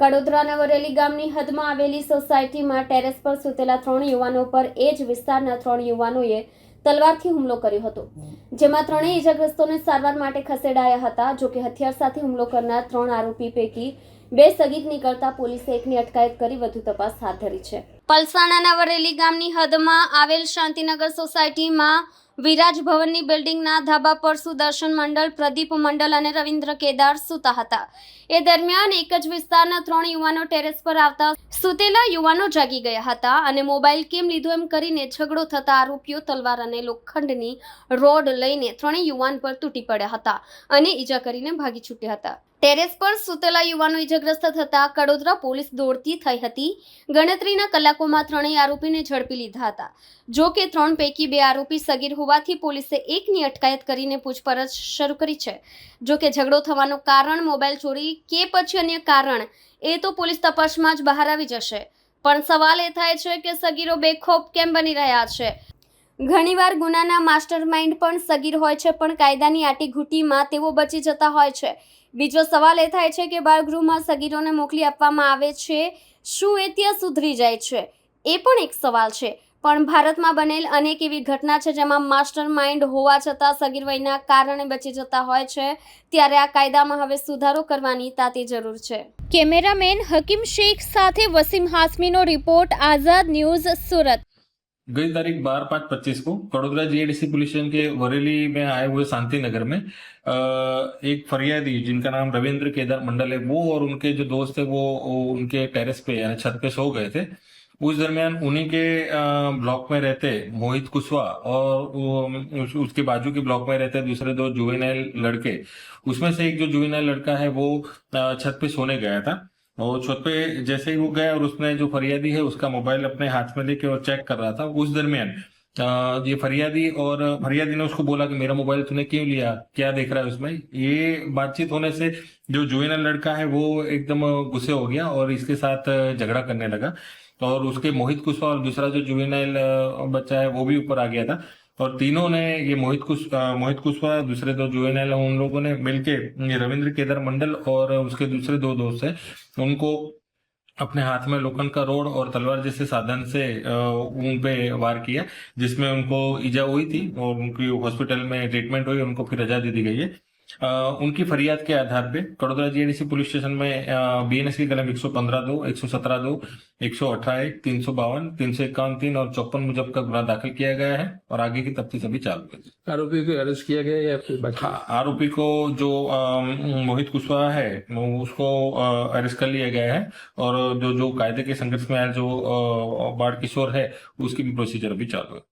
કડોદરાના વરેલી ગામની હદમાં આવેલી સોસાયટીમાં ટેરેસ પર સૂતેલા ત્રણ યુવાનો પર એ જ વિસ્તારના ત્રણ યુવાનોએ તલવારથી હુમલો કર્યો હતો. જેમાં ત્રણેય ઇજાગ્રસ્તોને સારવાર માટે ખસેડાયા હતા જોકે હથિયાર સાથે હુમલો કરનાર ત્રણ આરોપી પૈકી બે સગીર નીકળતા પોલીસે એકની અટકાયત કરી વધુ તપાસ હાથ ધરી છે. પલસાણાના વરેલી ગામની હદમાં આવેલ શાંતિનગર સોસાયટીમાં વિરાજ ભવનની બિલ્ડિંગના ધાબા પર સુદર્શન મંડળ, પ્રદીપ મંડળ અને રવિન્દ્ર કેદાર સૂતા હતા. એ દરમિયાન એક જ વિસ્તારના ત્રણ યુવાનો ટેરેસ પર આવતા સૂતેલા યુવાનો જાગી ગયા હતા અને મોબાઈલ કેમ લીધો એમ કરીને ઝઘડો થતા આરોપીઓ તલવાર અને લોખંડની રોડ લઈને ત્રણેય યુવાન પર તૂટી પડ્યા હતા અને ઈજા કરીને ભાગી છૂટ્યા હતા. ટેરેસ પર સૂતેલા યુવાનો ઇજાગ્રસ્ત થતા કડોદરા પોલીસ દોડતી થઈ હતી. ગણતરીના કલાકોમાં ત્રણેય આરોપીને ઝડપી લીધા હતા. જો કે ત્રણ પૈકી બે આરોપી સગીર હોવાથી પોલીસે એકની અટકાયત કરીને પૂછપરછ શરૂ કરી છે. જો કે ઝઘડો થવાનું કારણ મોબાઈલ ચોરી કે પછી અન્ય કારણ, એ તો પોલીસ તપાસમાં જ બહાર આવી જશે. પણ સવાલ એ થાય છે કે સગીરો બેખોફ કેમ બની રહ્યા છે? ઘણીવાર ગુનાના માસ્ટર માઇન્ડ પણ સગીર હોય છે, પણ કાયદાની આટીઘૂટીમાં તેઓ બચી જતા હોય છે. બીજો સવાલ એ થાય છે કે બાળગૃહમાં સગીરોને મોકલી આપવામાં આવે છે, શું એ ત્યાં સુધરી જાય છે? એ પણ એક સવાલ છે. પણ ભારતમાં બનેલ અનેક એવી ઘટના છે જેમાં માસ્ટર માઇન્ડ હોવા છતાં સગીર વયના કારણે બચી જતા હોય છે. ત્યારે આ કાયદામાં હવે સુધારો કરવાની તાતી જરૂર છે. કેમેરામેન હકીમ શેખ સાથે વસીમ હાસમીનો રિપોર્ટ, આઝાદ ન્યૂઝ સુરત. गई तारीख बारह पाँच पच्चीस को कड़ोदरा जीएडीसी पुलिस स्टेशन के वरेली में आए हुए शांति नगर में एक फरियादी जिनका नाम रविंद्र केदार मंडल है वो और उनके जो दोस्त थे वो, उनके टेरेस पे यानी छत पे सो गए थे। उस दरमियान उन्हीं के ब्लॉक में रहते मोहित कुशवाहा और उसके बाजू के ब्लॉक में रहते दूसरे दो जुवेनाइल लड़के। उसमें से एक जो जुवेनाइल लड़का है वो छत पे सोने गया था। और छत पे जैसे ही वो गया और उसने जो फरियादी है उसका मोबाइल अपने हाथ में लेके और चेक कर रहा था उस दरमियान। ये फरियादी और फरियादी ने उसको बोला कि मेरा मोबाइल तूने क्यों लिया? क्या देख रहा है उसमें? ये बातचीत होने से जो जुवेनल लड़का है वो एकदम गुस्से हो गया और इसके साथ झगड़ा करने लगा। और उसके मोहित कुशवाहा और दूसरा जो जुवेनाइल बच्चा है वो भी ऊपर आ गया था। और तीनों ने ये मोहित कुश मोहित कुशवाहा, दूसरे दो जुवेनाइल उन लोगों ने मिलके, ये रविंद्र केदार मंडल और उसके दूसरे दो दोस्त है, उनको अपने हाथ में लोकन का रोड और तलवार जैसे साधन से उन पे वार किया, जिसमें उनको इजा हुई थी और उनकी हॉस्पिटल में ट्रीटमेंट हुई, उनको फिर रजा दे दी गई है। उनकी फरियाद के आधार पे कड़ोदरा जीएडीसी पुलिस स्टेशन में बीएनएस की कलम 115 दो 117 दो एक सौ अठारह एक तीन सौ बावन तीन सौ इक्यावन तीन और चौपन मुजब का गुना दाखिल किया गया है और आगे की तफ्तीश अभी चालू है। आरोपी को अरेस्ट किया गया या फिर बाकी? हाँ, आरोपी को जो मोहित कुशवाहा है उसको अरेस्ट कर लिया गया है और जो जो कायदे के संघर्ष में आया जो बाढ़ किशोर है उसकी भी प्रोसीजर अभी चालू है।